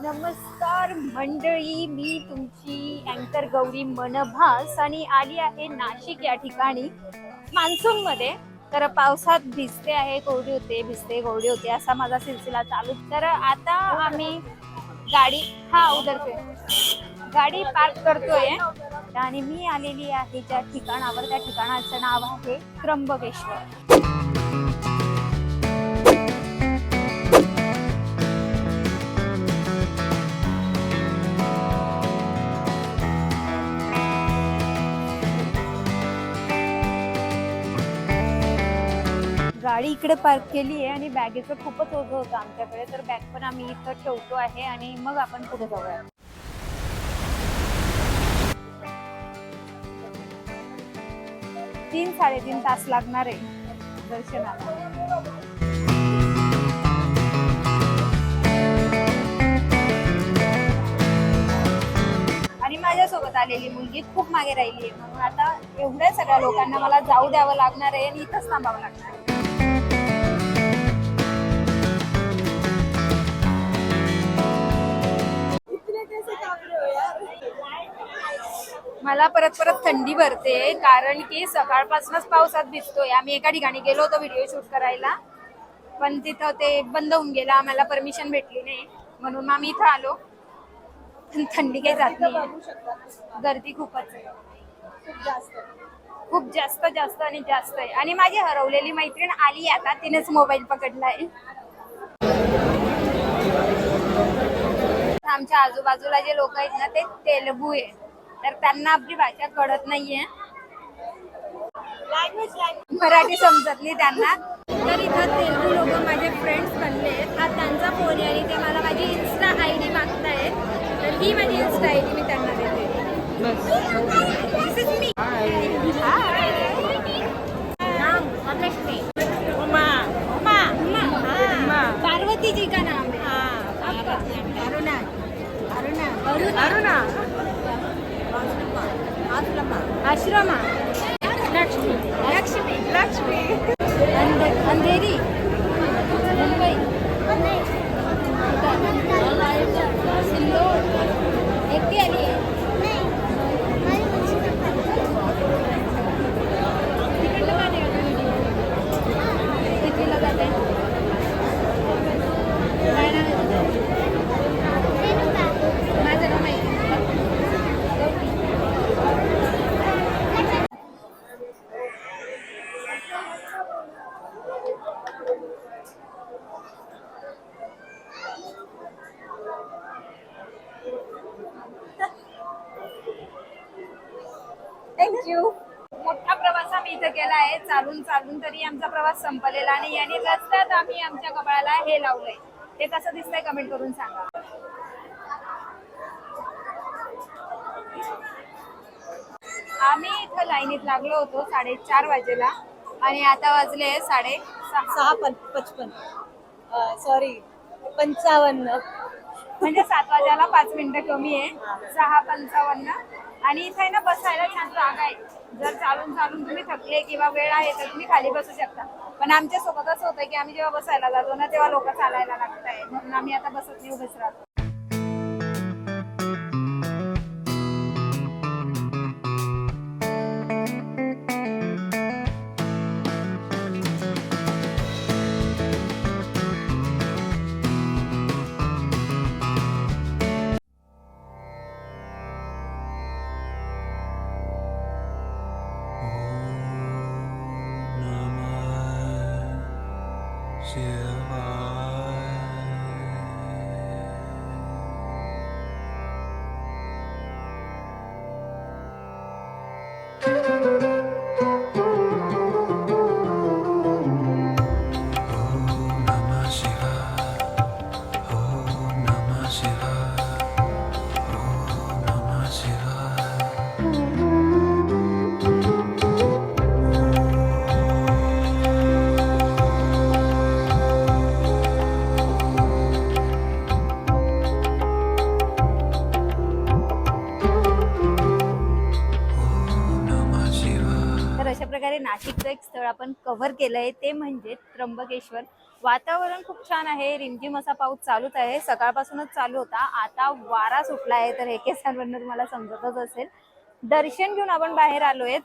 नमस्कार मंडळी मी तुमची अँकर गौरी मनभास आणि आली आहे नाशिक या ठिकाणी मान्सून मध्ये तर पावसात भिजते आहे कोरडी होते भिजते कोरडी होते असा माझा सिलसिला चालू. तर आता आम्ही गाडी हा उतरते गाडी पार्क करतोय. आणि मी आलेली आहे ज्या ठिकाणावर त्या ठिकाणाचं नाव आहे त्र्यंबकेश्वर. गाडी इकडे पार्क केली आहे आणि बॅगेचं खूपच ओझं होतं आमच्याकडे. तर बॅग पण आम्ही इथं ठेवतो आहे आणि मग आपण पुढे जाऊया. तीन साडेतीन तास लागणार आहे दर्शनाला. आणि माझ्यासोबत आलेली मुलगी खूप मागे राहिली आहे. म्हणून आता एवढ्या सगळ्या लोकांना मला जाऊ द्यावं लागणार आहे आणि इथंच थांबावं लागणार आहे. मला परत परत थंडी भरते कारण की सकाळपासूनच पावसात भिजतोय. आम्ही एका ठिकाणी गेलो होतो व्हिडिओ शूट करायला. पण तिथं ते बंद होऊन गेलं. आम्हाला परमिशन भेटली नाही. म्हणून मग आम्ही इथं आलो. पण थंडी काही जात नाही गर्दी खूपच आहे. खूप जास्त. जास्त आणि जास्त आहे. आणि माझी हरवलेली मैत्रीण आली आता. तिनेच मोबाईल पकडलाय. आमच्या आजूबाजूला जे लोक आहेत ना ते तेलगू आहे. तर त्यांना आपली भाषा कळत नाहीये. मराठी समजत नाही त्यांना. तर इथं तेलगू लोक माझे फ्रेंड्स बनले आहेत. हा त्यांचा फोन आहे आणि ते मला माझी इन्स्टा आय डी मागतायत. तर ही माझी इन्स्टा आय डी मी त्यांना देते. 아시라마 थँक्यू मोठा प्रवास आम्ही इथं केला आहे. चालून चालून तरी आमचा प्रवास संपलेला आणि रस्त्यात आम्ही आमच्या कपाळाला हे लावलंय. ते कसं दिसतंय कमेंट करून सांगा. आम्ही इथं लाईनीत लागलो होतो साडेचार वाजेला आणि आता वाजले साडे सहा. पन पचपन. सॉरी पंचावन्न. म्हणजे सात वाजायला पाच मिनिटं कमी आहे. सहा पंचावन्न. आणि इथे ना बसायला छान जागा आहे. जर चालून चालून तुम्ही थकले किंवा वेळ आहे तर तुम्ही खाली बसू शकता. पण आमच्यासोबत असं होतं की आम्ही जेव्हा बसायला जातो ना तेव्हा लोक चालायला लागत आहे म्हणून आम्ही आता बसत नाही उभेच राहतो. still नाशिकचं एक स्थळ आपण कव्हर केलंय ते म्हणजे त्र्यंबकेश्वर. वातावरण खूप छान आहे रिमझिम असा पाऊस चालूच आहे. सकाळपासूनच चालू होता आता वारा सुटला आहे तर हे केसांवरनं तुम्हाला समजतच असेल. दर्शन घेऊन आपण बाहेर आलोय.